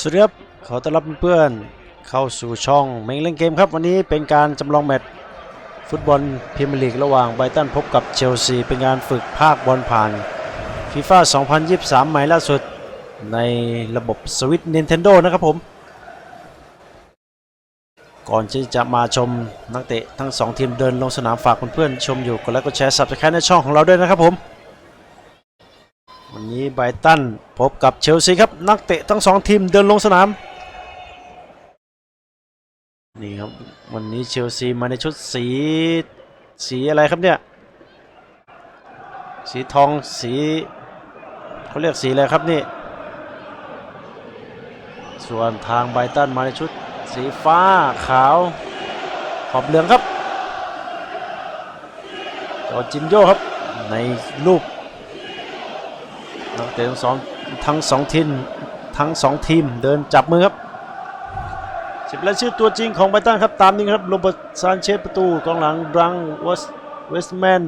สวัสดีครับขอต้อนรับเพื่อนๆเข้าสู่ช่องเมงเล่นเกมครับ วันนี้เป็นการจำลองแมตช์ฟุตบอลพรีเมียร์ลีกระหว่างไบตันพบกับเชลซี เป็นการฝึกภาคบอลผ่านฟีฟ่า2023 ใหม่ล่าสุดในระบบสวิต Nintendo นะครับผม ก่อนที่จะมาชมนักเตะทั้ง 2 ทีมเดินลงสนามฝากเพื่อนๆชมอยู่กดไลค์กดแชร์ Subscribe ในช่องของเราด้วยนะครับผม วันนี้ไบตันพบกับเชลซีครับ นักเตะทั้งสองทีมเดินลงสนาม นี่ครับ วันนี้เชลซีมาในชุดสี สีอะไรครับเนี่ย สีทองสีเขาเรียกสีอะไรครับนี่ ส่วนทางไบตันมาในชุดสีฟ้าขาวขอบเหลืองครับจอจินโยครับในรูป เตะทั้งสองทั้งสองทีมทั้งสองทีมเดินจับมือครับสิบรายชื่อตัวจริงของไบตันครับ ตามนี้ครับโรเบิร์ตซานเชสประตูกองหลังบรังวสเวสแมน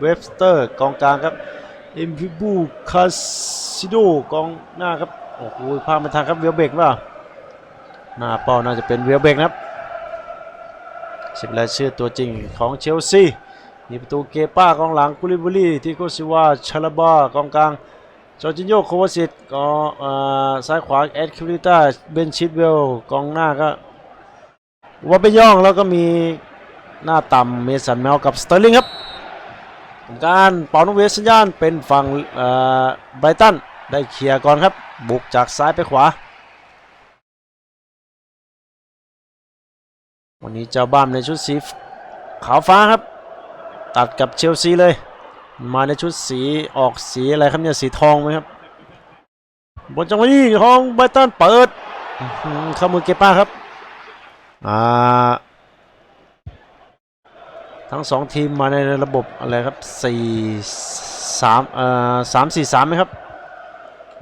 เวฟสเตอร์กองกลางครับเอ็มพิบูคาซิโดกองหน้าครับโอ้โหพามาทางครับเวลเบกว่าหน้าเป้าน่าจะเป็นเวลเบกนะครับสิบรายชื่อตัวจริงของเชลซีมีประตูเกป้ากองหลังกุลิบุลีทิโกซิวาชาลาบากองกลาง จอร์จินโยโควาสิตก็อ่อซ้ายขวาแอดคิวริต้าเบนชิดเวลกองหน้าก็ว่าเปย่องแล้วก็มีหน้าต่ำเมสันแมวกับสเตอร์ลิงครับการเป่านกเวสสัญญาณเป็นฝั่งอ่อไบรตันได้เคลียร์ก่อนครับ บุกจากซ้ายไปขวา วันนี้เจ้าบ้านในชุดสีขาวฟ้าครับ ตัดกับเชลซีเลย มาในชุดสีออกสีอะไรครับเนี่ยสีทองไหมครับบนจังหวะนี้ของไบตันเปิดอื้อหือเข้ามือเกป้าครับอ่าทั้งสองทีมมาในระบบอะไรครับสี่สามเอ่อสามสี่สามไหมครับ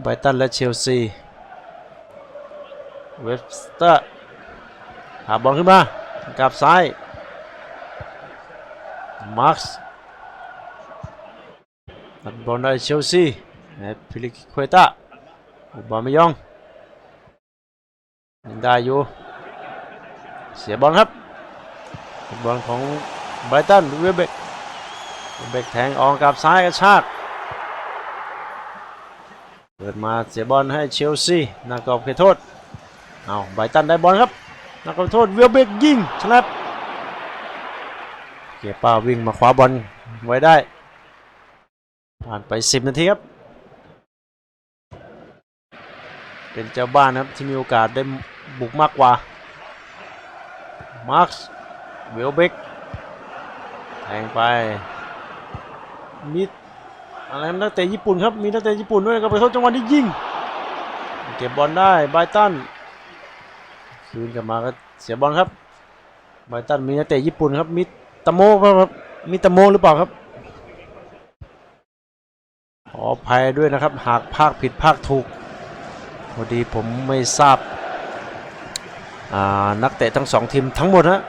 ไบตันและเชลซีเวฟสเตอร์หาบอลขึ้นมากับซ้ายมาร์ค บอลได้เชลซีฟิลิกควต้าอุบามายองยังได้อยู่เสียบอลครับบอลของไบรตันเวเบกเวเบกแทงออกกับซ้ายกระชากเปิดมาเสียบอลให้เชลซีนักกอบเขตโทษเอาไบรตันได้บอลครับนักกอบโทษเวเบกยิงชนะเกียร์ป้าวิ่งมาคว้าบอลไว้ได้ ผ่านไป 10 นาทีครับ เป็นเจ้าบ้านนะครับ ที่มีโอกาสได้บุกมากกว่า มาร์คเวลเบกแทงไปมีอะไรนักเตะญี่ปุ่นครับ มีนักเตะญี่ปุ่นด้วยนะครับไปโทษจังหวะนี้ยิง เก็บบอลได้ไบตัน คืนกลับมาก็เสียบอลครับไบตันมีนักเตะญี่ปุ่นครับมีตะโมครับมีตะโมหรือเปล่าครับ ออภัยด้วยนะครับ หากภาคผิดภาคถูกพอดีผมไม่ทราบานักเตะทั้งสองทีมทั้งหมดฮะ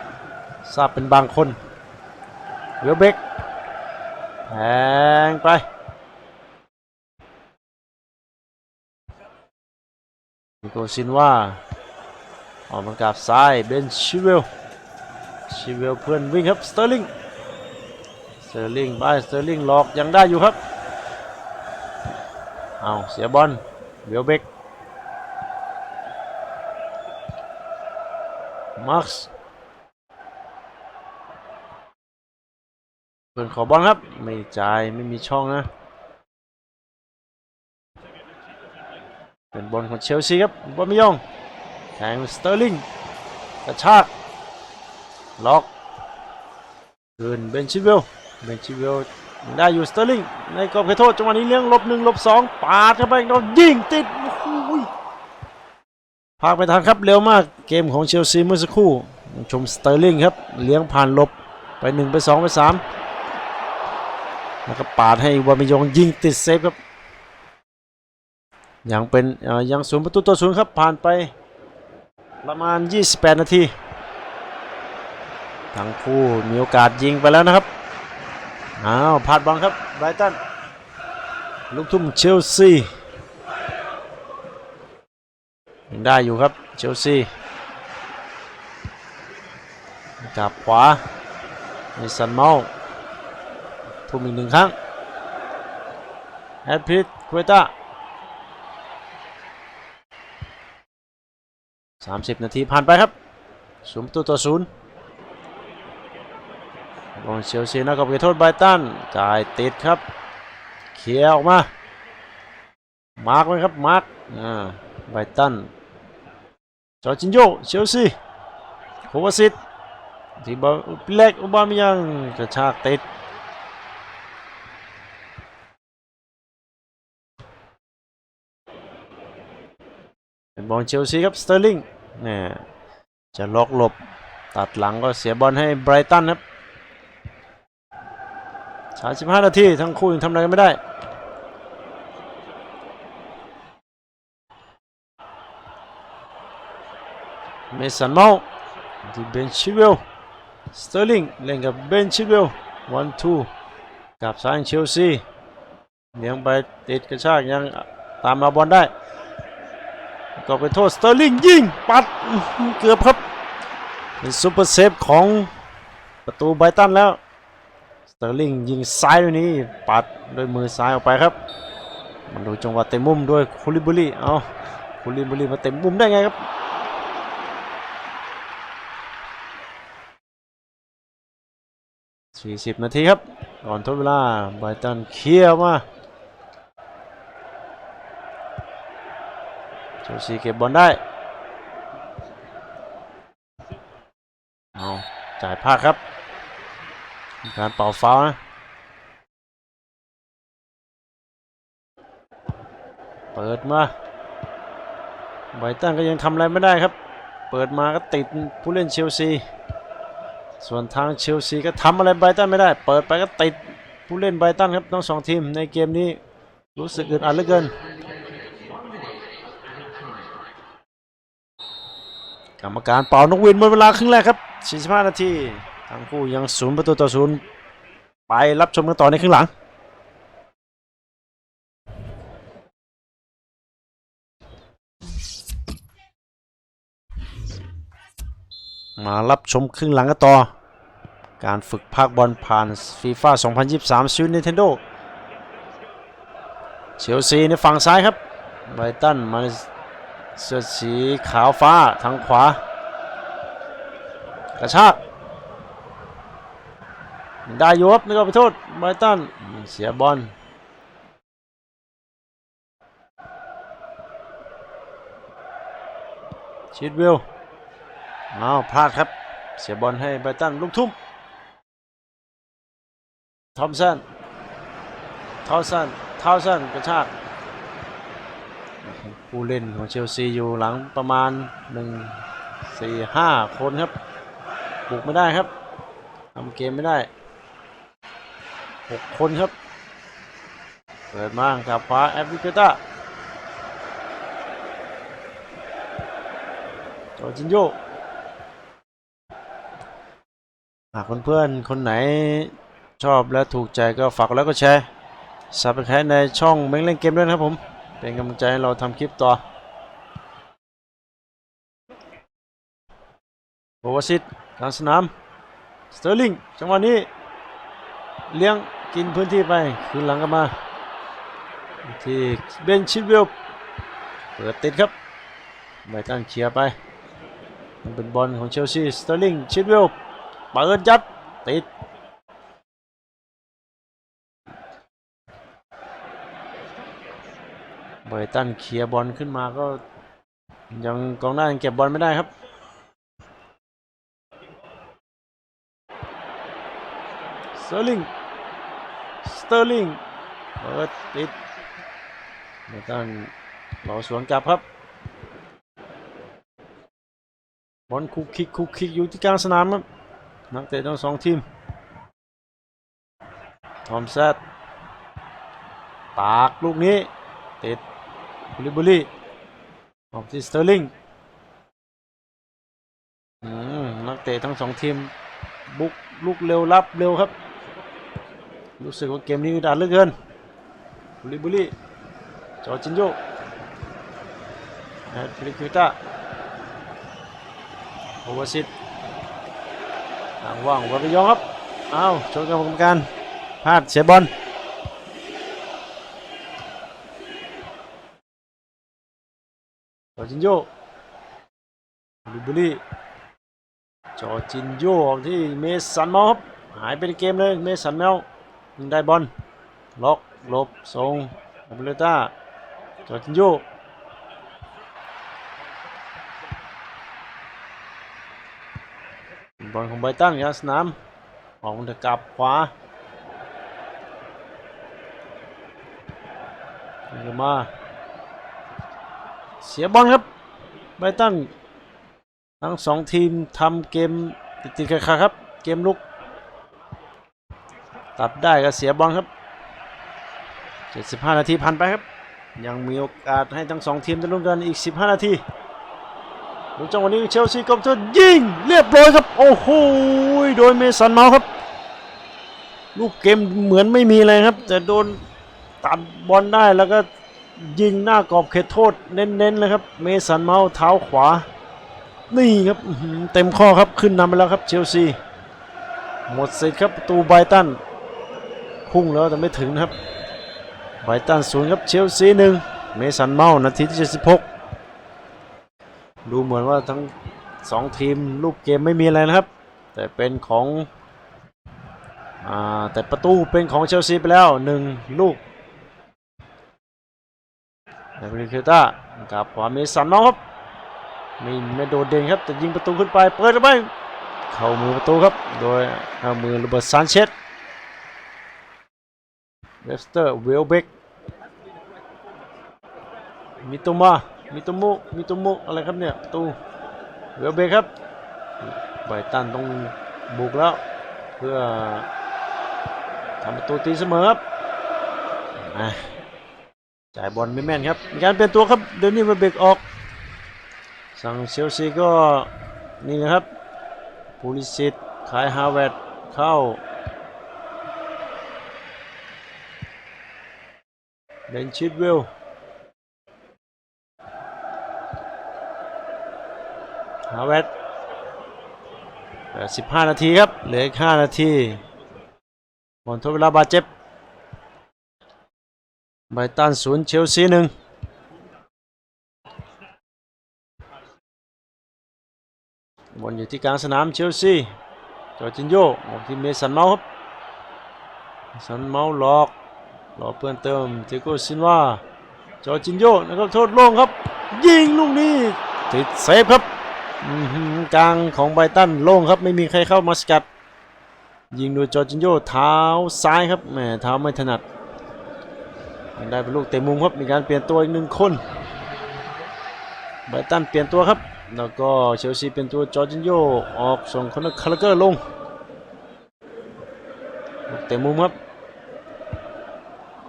ทราบเป็นบางคนเวลเบกแทงไปนิโกซินว่าออกมากาบซ้ายเบนชิเวลชิเวลเพื่อนวิ่งครับสเตอร์ลิงสเตอร์ลิงไปสเตอร์ลิงหลอกยังได้อยู่ครับ เอาเสียบอลเวลเบกมาร์คส์เปิดขอบอลครับ ไม่จ่ายไม่มีช่องนะ เป็นบอลของเชลซีครับบอลไม่ยองแทงสเตอร์ลิงกระชากล็อกคืนเบนชิเวลเบนชิเวล ได้อยู่สเตอร์ลิงในกรอบเขตโทษจังหวะนี้เลี้ยงลบหนึ่งลบสองปาดเข้าไปโดนยิงติดโอ้โหพากไปทางครับเร็วมากเกมของเชลซีเมื่อสักครู่ชมสเตอร์ลิงครับเลี้ยงผ่านลบไปหนึ่งไปสองไปสามแล้วก็ปาดให้วามิยองยิงติดเซฟครับยังเป็นเอ่อยังศูนย์ประตูต่อศูนย์ครับผ่านไปประมาณ 28 นาทีทั้งคู่มีโอกาสยิงไปแล้วนะครับ อ้าวพลาดบอลครับไบรตันลูกทุ่มเชลซียังได้อยู่ครับเชลซีกลับขวาในสันเมาทุ่มอีกหนึ่งครั้งแอดพิทคเวต้าสามสิบนาทีผ่านไปครับศูนย์ประตัวต่อศูนย์ บอลเชลซีนะครับเขตโทษไบรตันจ่ายติดครับ เคลียร์ออกมา มาร์กไว้ครับ มาร์กอ่าไบรตันจอจินโยเชลซีโควาซิตที่บอลเล็กอุบามิยังกระชากติดเป็นบอลเชลซีครับสเตอร์ลิงเนี่ยจะล็อกหลบ ตัดหลังก็เสียบอลให้ไบรตันครับ 35นาทีทั้งคู่ยังทำอะไรกันไม่ได้เมสันเมาที่เบนชิเวลสเตอร์ลิงเล่นกับเบนชิเวลวันทูกับซ้ายเชลซีเลี้ยงไปติดกระชากยังตามมาบอลได้ ก็ไปโทษสเตอร์ลิงยิงปัดเกือบครับ เป็นซุปเปอร์เซฟของประตูไบตันแล้ว ตอร์ลิงยิงซ้ายด้วยนี้ปัดด้วยมือซ้ายออกไปครับ มันดูจังหวะเต็มมุมด้วยคูลิบุรีเอาคูลิบุรีมาเต็มมุมได้ไงครับ40นาทีครับก่อนทดเวลาไบรตันเคลียร์มาเชลซีเก็บบอลได้เอาจ่ายพลาดครับ การเป่าฟาวนะเปิดมาไบตันก็ยังทำอะไรไม่ได้ครับ เปิดมาก็ติดผู้เล่นเชลซี ส่วนทางเชลซีก็ทำอะไรไบตันไม่ได้ เปิดไปก็ติดผู้เล่นไบตันครับทั้งสองทีมในเกมนี้รู้สึกอึดอัดเหลือเกิน กรรมการเป่านกหวินหมดเวลาครึ่งแรกครับ45นาที ทั้งคู่ยังศูนย์ประตูต่อศูนย์ไปรับชมกันต่อในครึ่งหลัง มารับชมครึ่งหลังกันต่อ การฝึกภาคบอลผ่านฟีฟ่า2023ซูน Nintendo เชลซีในฝั่งซ้ายครับไบตันมาเสื้อสีขาวฟ้าทางขวากระชาก ได้ยครับนี่ก็ไปโทษไบรตันเสียบอลชิดวิลเอาพลาดครับ เสียบอลให้ไบรตันลูกทุ่มทอมสันทอมสันทอมสันกระชากผู้เล่นของเชลซีอยู่หลังประมาณ 1 4 5 คนครับ บุกไม่ได้ครับทำเกมไม่ได้ 6คนครับ เปิดมากับฟ้าแอฟริกาตาโจจินโยหากเพื่อนๆคนไหนชอบและถูกใจก็ฝากกดไลค์กดแชร์ซับสไครต์ในช่องเม้งเล่นเกมด้วยนะครับผม เป็นกำลังใจให้เราทำคลิปต่อโบวาซิตกลางสนาม สเตอร์ลิง จังหวะนี้ เลี้ยง กินพื้นที่ไป คืนหลังกันมา ที่เบนชิดเวลเปิดติดครับไม่ตั้งเคลียร์ไป มันเป็นบอลของเชลซีสเตอร์ลิงชิดเวลเปิดยัดติดไบตันเคลียร์บอลขึ้นมาก็ยังกองหน้ายังเก็บบอลไม่ได้ครับสเตอร์ลิง เตอร์ลิงเปิดติดไบรตันราสวนกลับครับบอลคุกคิกคุกคิกอยู่ที่กลางสนามครับนักเตะทั้งสองทีมทอมแซดปากลูกนี้ ติดบุลิบุลีออกที่สเตอร์ลิงนักเตะทั้งสองทีมบุกลุกเร็วรับเร็วครับ รู้สึกว่าเกมนี้อึดอัดเหลือเกินบุลิบุลีจอจินโยแอดฟิลิคิต้าโอเวอร์ซิตทางว่างวาริยองครับอ้าวชนกับกรรมการพลาดเสียบอลจอจินโยลิเบอรี่จอจินโยที่เมสันเมาครับหายไปในเกมเลยเมสันเมา ส์ยังได้บอลล็อกลบส่งอับเลต้าจอร์จินโยบอลของไบตันครับสนามออกมันจะกลับขวาเดินมา เสียบอลครับไบตันทั้งสองทีมทำเกมติดๆขัดๆครับ เกมลุก ตัดได้ก็เสียบอลครับ 75 นาทีผ่านไปครับ ยังมีโอกาสให้ทั้งสองทีมได้ลุ้นกันอีก 15 นาทีดูจังหวะนี้เชลซีกบเธอยิงเรียบร้อยครับ โอ้โหโดยเมสันเมาส์ครับ ลูกเกมเหมือนไม่มีเลยครับ แต่โดนตัดบอลได้แล้วก็ยิงหน้ากรอบเขตโทษเน้นๆเลยครับ เมสันเมาส์เท้าขวา นี่ครับเต็มข้อครับขึ้นนำไปแล้วครับเชลซีหมดสิทธิ์ครับประตูไบตัน พุ่งแล้วแต่ไม่ถึงนะครับไบตันศูนย์ครับเชลซีหนึ่งเมสันเมาส์นาทีที่76 ดูเหมือนว่าทั้งสองทีมลูกเกมไม่มีอะไรนะครับ แต่เป็นของอ่าแต่ประตูเป็นของเชลซีไปแล้วหนึ่งลูกแต่เป็นคิวต้ากับขวาเมสันน้องครับไม่ไม่โดดเด่นครับแต่ยิงประตูขึ้นไปเปิดไปเข้ามือประตูครับ โดยเข้ามือโรเบิร์ตซานเชส เวสเตอร์เวลเบกมิโตมามิโตมุมิโตมุอะไรครับเนี่ยตูเวลเบกครับไบตันต้องบุกแล้ว เพื่อทำประตูตีเสมอครับจ่ายบอลไม่แม่นครับ มีการเปลี่ยนตัวครับ เดนนี่เวลเบกออก สั่งเชลซีก็นี่นะครับพูลิสิตขายฮาเวดเข้า เบนชิดเวลฮาเวต15นาทีครับ เหลืออีก5นาทีหมดทดเวลาบาดเจ็บไบตันศูนย์เชลซีหนึ่งบอลอยู่ที่กลางสนามเชลซีจอจินโยออกที่เมสันเมาส์ครับสันเมาส์หลอก หลอเพื่อนเติมเทโกซินว่าจอจินโยนะครับโทษโล่งครับ ยิงลูกนี้ติดเซฟครับกลางของไบตันโล่งครับไม่มีใครเข้ามาสกัด ยิงโดยจอจินโยเท้าซ้ายครับแหมเท้าไม่ถนัดได้เป็นลูกเตะมุมครับมีการเปลี่ยนตัวอีกหนึ่งคนไบตันเปลี่ยนตัวครับ แล้วก็เชลซีเปลี่ยนตัวจอร์จินโยออกส่งคอนเนอร์คาร์เกอร์ลงลเตะมุมครับ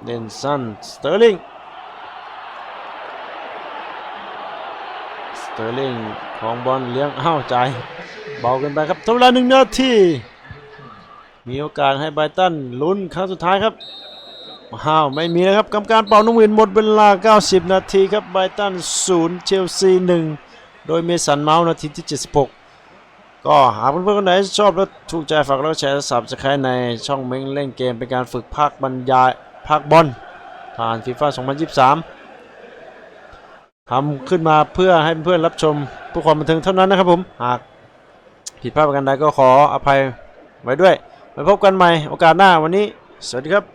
เดนสันสเตอร์ลิงสเตอร์ลิงของบอลเลี้ยงอ้าวจ่ายเบาเกินไปครับทดเวลาหนึ่งนาทีมีโอกาสให้ไบรตันลุ้นครั้งสุดท้ายครับอ้าวไม่มีนะครับกรรมการเป่านกหวีดหมดเวลา 90 นาทีครับไบรตัน0เชลซี1โดยเมสันเมาส์นาทีที่ 76 ก็หากเพื่อนๆคนไหนชอบและถูกใจฝากแล้วแชร์สับสไครในช่องเม้งเล่นเกมเป็นการฝึกภาคบรรยาย ภาคบอลผ่านฟีฟ่า2023ทำขึ้นมาเพื่อให้เพื่อนรับชมเพื่อความบันเทิงเท่านั้นนะครับผม หากผิดพลาดประการใดก็ขออภัยไว้ด้วยไว้พบกันใหม่โอกาสหน้าวันนี้ สวัสดีครับ